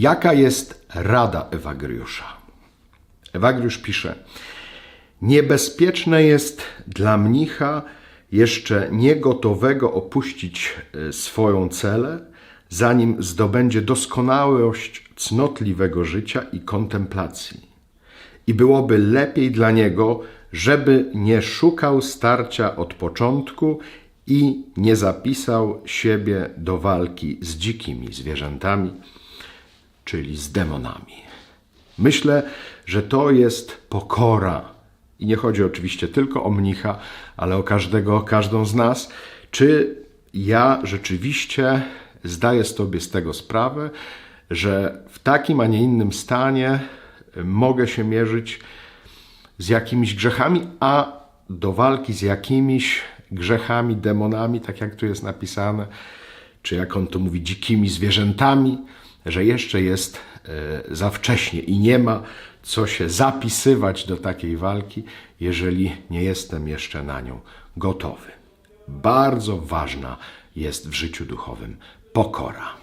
Jaka jest rada Ewagriusza? Ewagriusz pisze: Niebezpieczne jest dla mnicha jeszcze niegotowego opuścić e, swoją celę, zanim zdobędzie doskonałość cnotliwego życia i kontemplacji. I byłoby lepiej dla niego, żeby nie szukał starcia od początku i nie zapisał siebie do walki z dzikimi zwierzętami, czyli z demonami. Myślę, że to jest pokora. I nie chodzi oczywiście tylko o mnicha, ale o każdego, każdą z nas. Czy ja rzeczywiście zdaję sobie z tego sprawę, że w takim, a nie innym stanie mogę się mierzyć z jakimiś grzechami, a do walki z jakimiś grzechami, demonami, tak jak tu jest napisane, czy jak on to mówi, dzikimi zwierzętami, że jeszcze jest e, za wcześnie i nie ma co się zapisywać do takiej walki, jeżeli nie jestem jeszcze na nią gotowy. Bardzo ważna jest w życiu duchowym pokora.